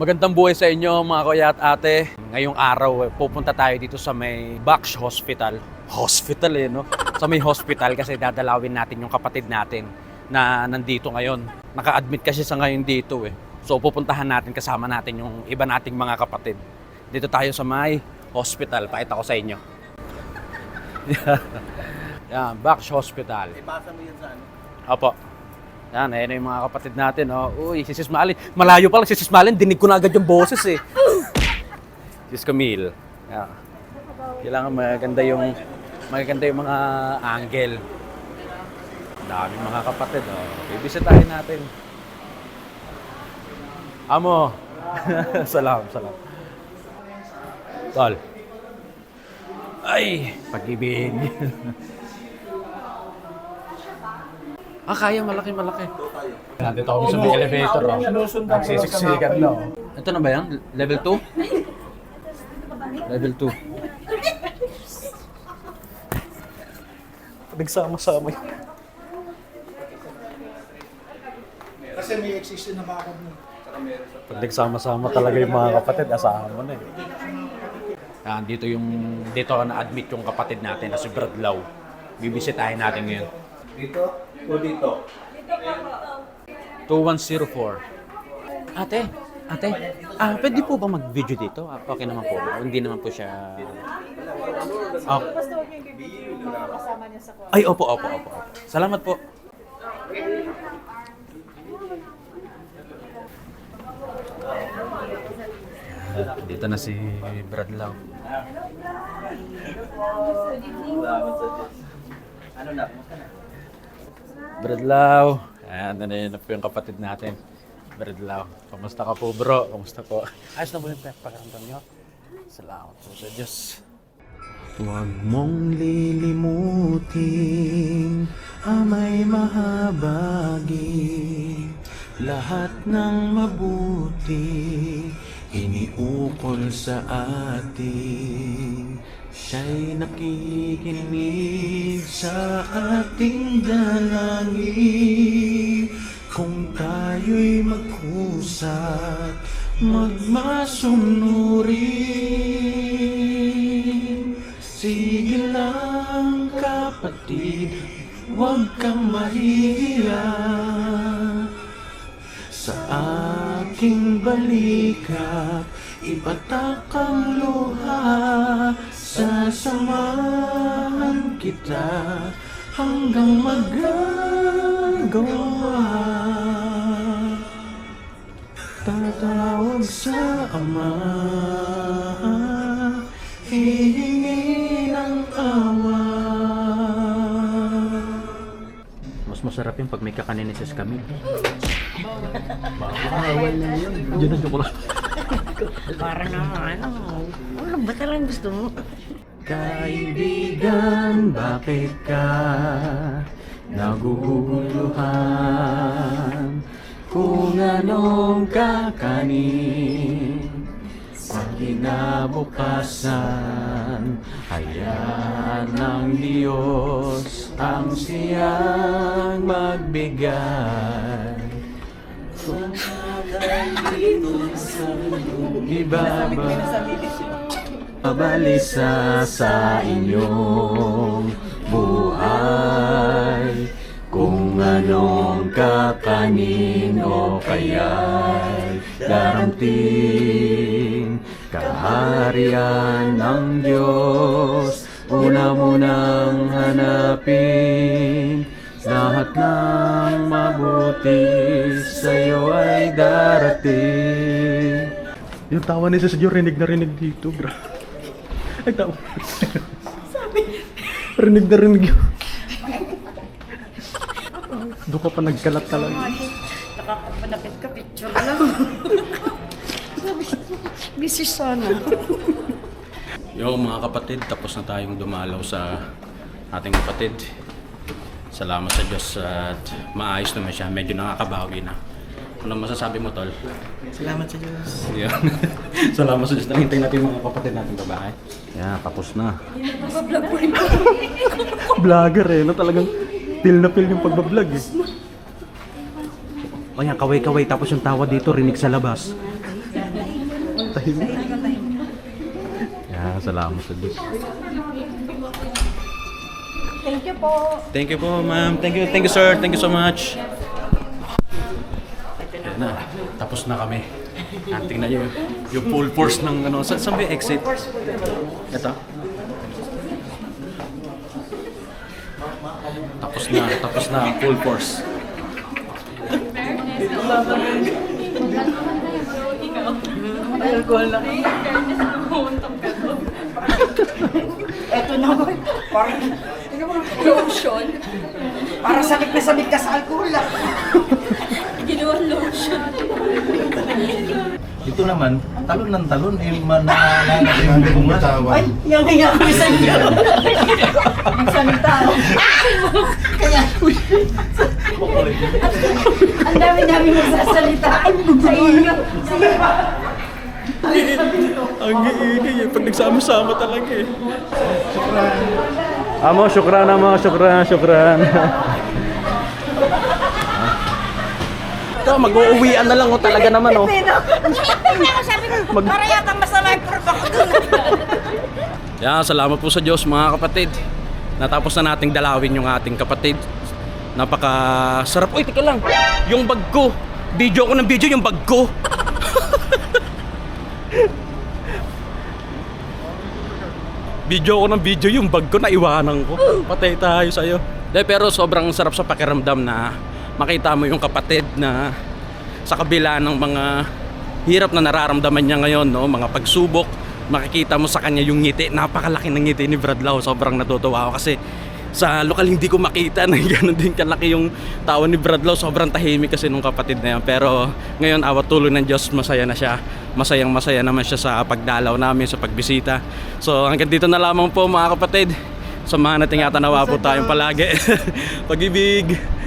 Magandang buhay sa inyo mga kuya at ate. Ngayong araw, eh, pupunta tayo dito sa may Box Hospital. Hospital eh, no? Sa may hospital kasi dadalawin natin yung kapatid natin na nandito ngayon. Naka-admit kasi sa ngayon dito eh. So pupuntahan natin kasama natin yung iba nating mga kapatid. Dito tayo sa may hospital. Pakita ko sa inyo. Yan, Box Hospital. Ipasa mo yan sa ano? Opo. Yan, ayan yung mga kapatid natin. Oh. Uy, si Sis Malin. Malayo pa lang si Sis. Dinig ko na agad yung boses eh. Sis Camille. Yan. Kailangan maganda yung maganda yung mga angle. Daming mga kapatid. Oh. Bibisitahin natin. Amo. salam, salam. Tol. Ay, pag-ibig. ah, kaya malaki, malaki. Nandito kami sa may elevator. Oh. Nagsisiksikan na. oh. Ito na ba yan? Level 2? Level 2. Nagsama-sama yun. Kasi may existing na bakod mo. Pag nagsama-sama talaga yung mga kapatid, asahan mo na eh. Yan, dito yung, dito na-admit yung kapatid natin na si Bradlaw. Bibisitahin natin ngayon. Dito o dito? 2104. Ate, ate, ah, pwede po ba mag-video dito? Ah, Okay naman po. Hindi naman po siya... Kwarto. ay, opo, opo, opo. opo. Salamat po. Dito na si sa Diyos. Ano na? Kumusta na? Bradlaw. Ayan, nanay po yung kapatid natin. Bradlaw. Kamusta ka po bro? Kamusta po? Ayos na po yung pagkakamtan nyo? Salamat po sa Diyos. Huwag mong lilimutin amay mahabagi Lahat ng mabuti iniukol sa atin Siya'y nakikinig sa ating dalangin. Kung tayo'y magkusat magmasunurin. Sige lang kapatid, huwag kang mahiya. Sa aking balikat, ipatak ang luha Sasamahan kita hanggang magagawa Tatawag sa Ama Hihingi ng awa Mas masarap yung pag may kakanin ni Sis Camille. Bawal na yun. Diyan na chocolate. Parang ano, ano ba talagang gusto mo? Kaibigan, bakit ka naguguluhan? Kung anong kakanin sa kinabukasan Hayaan ng Diyos ang siyang magbigay Nakalimutan sa iyong ibaba Mabalisa sa inyong buhay. Kung anong kakanin o kaya'y daramting Kaharian ng Diyos Una mo nang hanapin Lahat ng mabuti sa'yo ay darating Yung tawa ni Sis Jo, rinig na rinig dito, bro. Ay, tawa. rinig na rinig yun. Doon ka pa nagkalat talaga. Nakakapanapit ka, picture lang. Busy sana. Yo mga kapatid, tapos na tayong dumalaw sa ating kapatid. Salamat sa Diyos at maayos naman siya. Medyo nakakabawi na. Ano masasabi mo, Tol? Salamat sa Diyos. Yan. Salamat sa Diyos. Nahintay natin yung mga kapatid natin babae. Yan, tapos na. Vlogger eh, no? Talagang feel na feel yung pagbablog eh. O yan, kaway-kaway tapos yung tawa dito rinig sa labas. tahimik. Yeah, salamat sa Diyos. Thank you po. Thank you po, ma'am. Thank you, thank you, sir. Thank you so much. Yan na. Tapos na kami. Ah, tingnan niyo yung, yung full force ng ano. Sa, saan ba yung exit? Ito. Tapos na, tapos na ang full force. Eto naman, parang lotion. Para sabik na sabik ka sa alcohol ah. Ginawa lotion. Ito naman, talon ng talon, eh, mananana yung bunga. Ay, yung nga kami sa inyo. Nagsalita. Kaya, ang dami-dami magsasalita sa inyo. Sa iba. Ang giigay eh. Pag nagsama-sama talaga eh. Amo, syukran amo, syukran, syukran. Ito, mag-uuwian na lang oh, talaga naman oh. Mag... Para yata masama yung dun. Yeah, salamat po sa Diyos mga kapatid. Natapos na nating dalawin yung ating kapatid. Napaka sarap. Uy, tika lang. Yung bag ko. Video ko ng video yung bag ko. video ko ng video yung bag ko na iwanan ko. Patay tayo sa'yo. De, pero sobrang sarap sa pakiramdam na makita mo yung kapatid na sa kabila ng mga hirap na nararamdaman niya ngayon, no? mga pagsubok, makikita mo sa kanya yung ngiti. Napakalaki ng ngiti ni Brad Lau. Sobrang natutuwa ako kasi sa lokal hindi ko makita na gano'n din kalaki yung tawa ni Brad Lau. Sobrang tahimik kasi nung kapatid na yan. Pero ngayon, awat tuloy ng Diyos, masaya na siya. Masayang masaya naman siya sa pagdalaw namin, sa pagbisita. So hanggang dito na lamang po mga kapatid. Samahan natin yata nawa po tayong palagi. Pag-ibig!